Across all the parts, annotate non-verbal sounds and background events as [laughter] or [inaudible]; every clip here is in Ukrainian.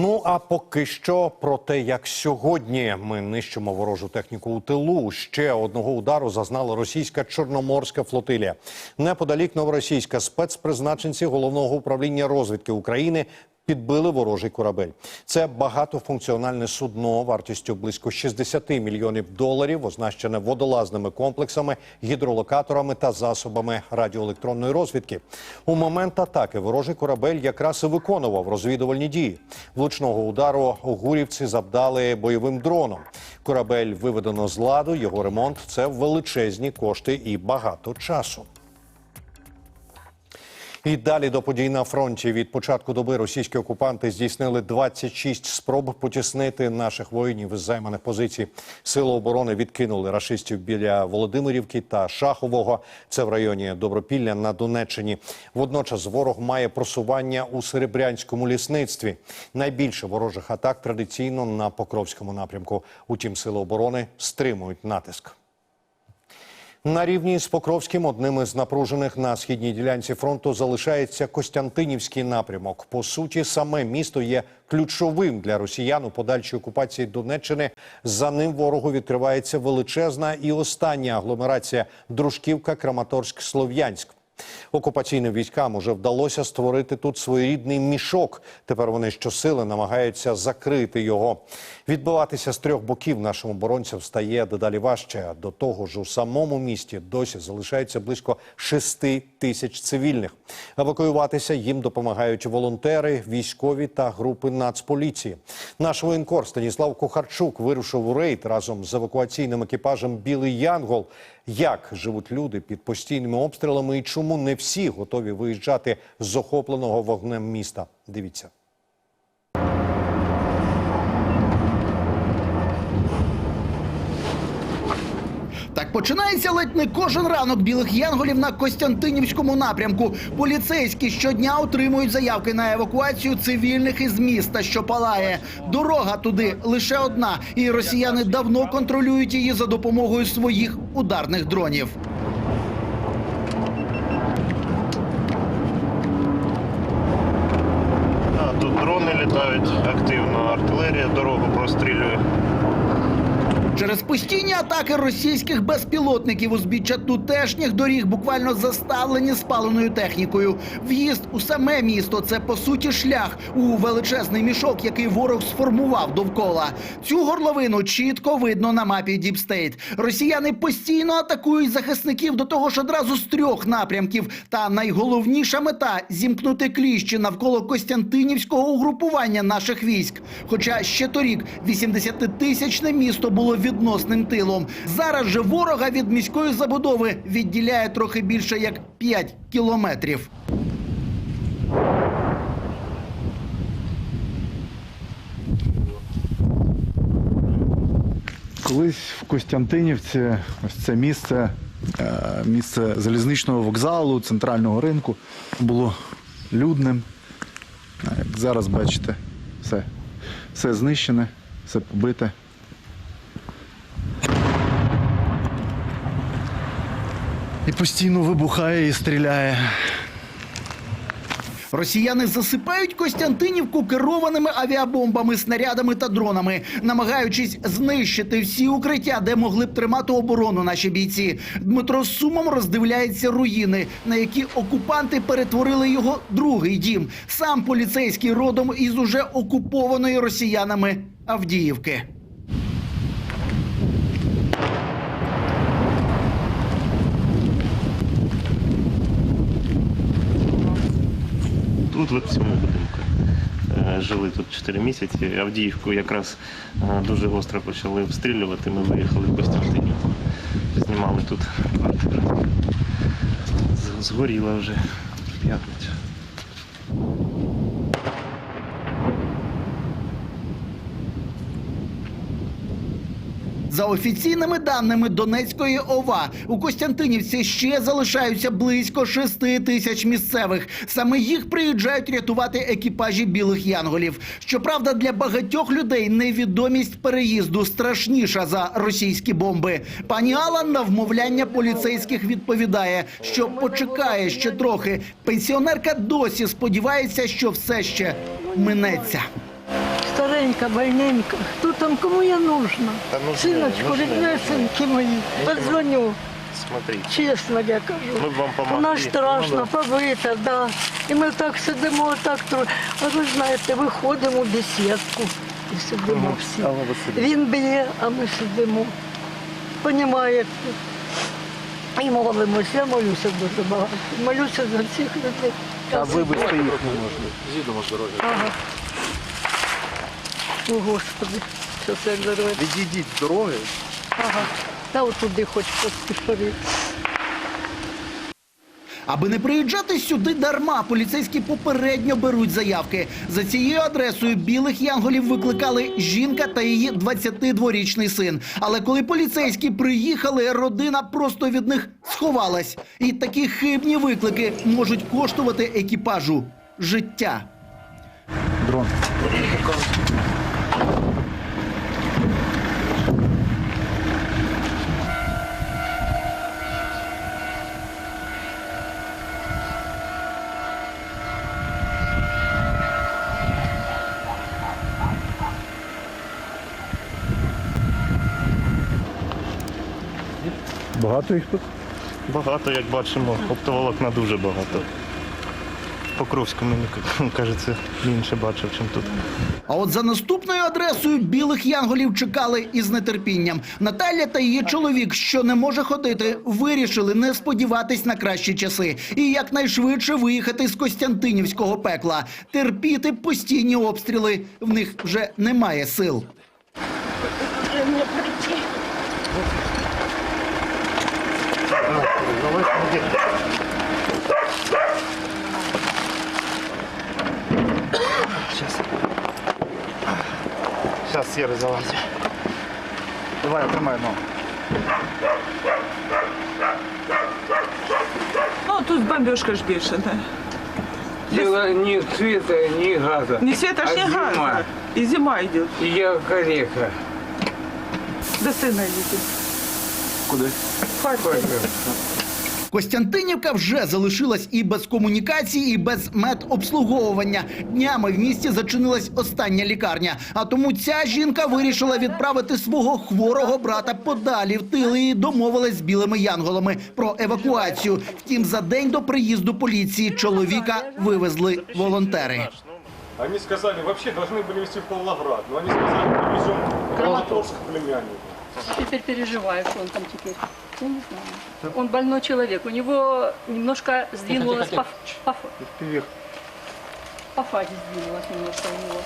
Ну а поки що про те, як сьогодні ми нищимо ворожу техніку у тилу. Ще одного удару зазнала російська чорноморська флотилія. Неподалік новоросійська спецпризначенці головного управління розвідки України. Підбили ворожий корабель. Це багатофункціональне судно вартістю близько 60 мільйонів доларів, оснащене водолазними комплексами, гідролокаторами та засобами радіоелектронної розвідки. У момент атаки ворожий корабель якраз і виконував розвідувальні дії. Влучного удару гурівці завдали бойовим дроном. Корабель виведено з ладу. Його ремонт це величезні кошти і багато часу. І далі до подій на фронті від початку доби російські окупанти здійснили 26 спроб потіснити наших воїнів із займаних позицій. Сили оборони відкинули рашистів біля Володимирівки та Шахового. Це в районі Добропілля на Донеччині. Водночас ворог має просування у серебрянському лісництві. Найбільше ворожих атак традиційно на Покровському напрямку. Утім, сили оборони стримують натиск. На рівні з Покровським одним із напружених на східній ділянці фронту залишається Костянтинівський напрямок. По суті, саме місто є ключовим для росіян у подальшій окупації Донеччини. За ним ворогу відкривається величезна і остання агломерація Дружківка, Краматорськ, Слов'янськ. Окупаційним військам уже вдалося створити тут своєрідний мішок. Тепер вони щосили намагаються закрити його. Відбиватися з трьох боків нашим оборонцям стає дедалі важче. До того ж, у самому місті досі залишається близько шести тисяч цивільних. Евакуюватися їм допомагають волонтери, військові та групи нацполіції. Наш воєнкор Станіслав Кухарчук вирушив у рейд разом з евакуаційним екіпажем Білий Янгол. Як живуть люди під постійними обстрілами і чому не всі готові виїжджати з охопленого вогнем міста? Дивіться. Починається ледь не кожен ранок білих янголів на Костянтинівському напрямку. Поліцейські щодня отримують заявки на евакуацію цивільних із міста, що палає. Дорога туди лише одна, і росіяни давно контролюють її за допомогою своїх ударних дронів. Тут дрони літають активно, артилерія дорогу прострілює. Через постійні атаки російських безпілотників узбіччя тутешніх доріг буквально заставлені спаленою технікою. В'їзд у саме місто це по суті шлях у величезний мішок, який ворог сформував довкола. Цю горловину чітко видно на мапі Діпстейт. Росіяни постійно атакують захисників до того ж одразу з трьох напрямків. Та найголовніша мета зімкнути кліщі навколо Костянтинівського угрупування наших військ. Хоча ще торік 80-тисячне місто було відносним тилом. Зараз же ворога від міської забудови відділяє трохи більше як 5 кілометрів. Колись в Костянтинівці ось це місце, е, місце залізничного вокзалу, центрального ринку було людним. Як зараз бачите, все, все знищене, все побите. І постійно вибухає і стріляє. Росіяни засипають Костянтинівку керованими авіабомбами, снарядами та дронами, намагаючись знищити всі укриття, де могли б тримати оборону наші бійці. Дмитро з сумом роздивляється руїни, на які окупанти перетворили його другий дім. Сам поліцейський родом із уже окупованої росіянами Авдіївки. Тут в цьому будинку. Е, Жили тут 4 місяці. Авдіївку якраз е, дуже гостро почали обстрілювати. Ми виїхали в Костянтинівку. Знімали тут квартиру. Згоріла вже в За офіційними даними Донецької ОВА, у Костянтинівці ще залишаються близько 6 тисяч місцевих. Саме їх приїжджають рятувати екіпажі білих янголів. Щоправда, для багатьох людей невідомість переїзду страшніша за російські бомби. Пані Алла на вмовляння поліцейських відповідає, що почекає ще трохи. Пенсіонерка досі сподівається, що все ще минеться. Маленька, больненька. Хто там, кому я нужна? Синочку, ріднесенькі мої, подзвоню. Смотрите. Чесно я кажу. Ми б вам помогли. Вона ж страшно, побита, да. І ми так сидимо, так тро. А ви знаєте, виходимо в бесідку і сидимо всі. Він б'є, а ми сидимо. Понімаєте? І молимося, я молюся дуже багато. Молюся за всіх людей. А ви без їх не можна. Зідомо здоров'я. Ага. О, Господи, що це як здоров'я. Відійдіть з дороги. Ага. Та отуди хоч поспішарі. Аби не приїжджати сюди дарма, поліцейські попередньо беруть заявки. За цією адресою білих янголів викликали жінка та її 22-річний син. Але коли поліцейські приїхали, родина просто від них сховалась. І такі хибні виклики можуть коштувати екіпажу життя. Дрон. Багато їх тут? Багато, як бачимо, оптоволокна дуже багато. Покровську мені кажеться більше бачив, ніж тут. А от за наступною адресою білих янголів чекали із нетерпінням. Наталя та її чоловік, що не може ходити, вирішили не сподіватись на кращі часи і якнайшвидше виїхати з Костянтинівського пекла. Терпіти постійні обстріли. В них вже немає сил. оставать. Сейчас. Сейчас серый залазит. Давай, отжимай ногу. Ну, тут бомбежка ж бешеная. Дело ни цвета, ни газа. Не цвета, а не зима. газа. И зима идет. И я калека. До сына идите. Куда? В Харьков. Костянтинівка вже залишилась і без комунікації, і без медобслуговування. Днями в місті зачинилась остання лікарня. А тому ця жінка вирішила відправити свого хворого брата подалі в тили і домовилась з білими янголами про евакуацію. Втім, за день до приїзду поліції чоловіка вивезли волонтери. Они сказали, вообще должны были везти в Павлоград, но они сказали, привезем в Краматорск к Теперь переживаю, что он там теперь. Я не знаю. Он больной человек. У него немножко сдвинулось по, по, по фазе сдвинулось немножко у него.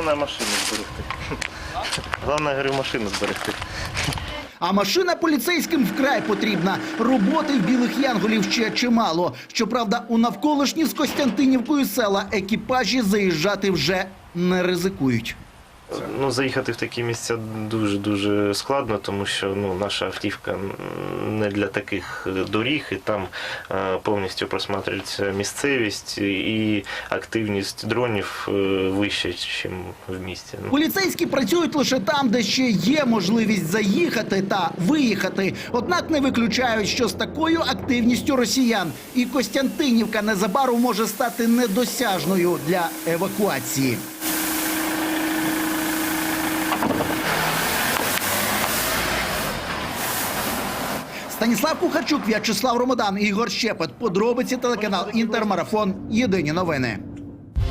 Головне машину зберегти. [laughs] Головне, говорю, машину зберегти. А машина поліцейським вкрай потрібна. Роботи в білих янголів ще чимало. Щоправда, у навколишні з Костянтинівкою села екіпажі заїжджати вже не ризикують. Ну, заїхати в такі місця дуже-дуже складно, тому що ну, наша автівка не для таких доріг, і там е, повністю просматрюється місцевість і активність дронів е, вища, ніж в місті. Ну, Поліцейські працюють лише там, де ще є можливість заїхати та виїхати. Однак не виключають, що з такою активністю росіян і Костянтинівка незабаром може стати недосяжною для евакуації. Станіслав Кухарчук, В'ячеслав Ромодан, Ігор Щепет. Подробиці телеканал Інтермарафон. Єдині новини.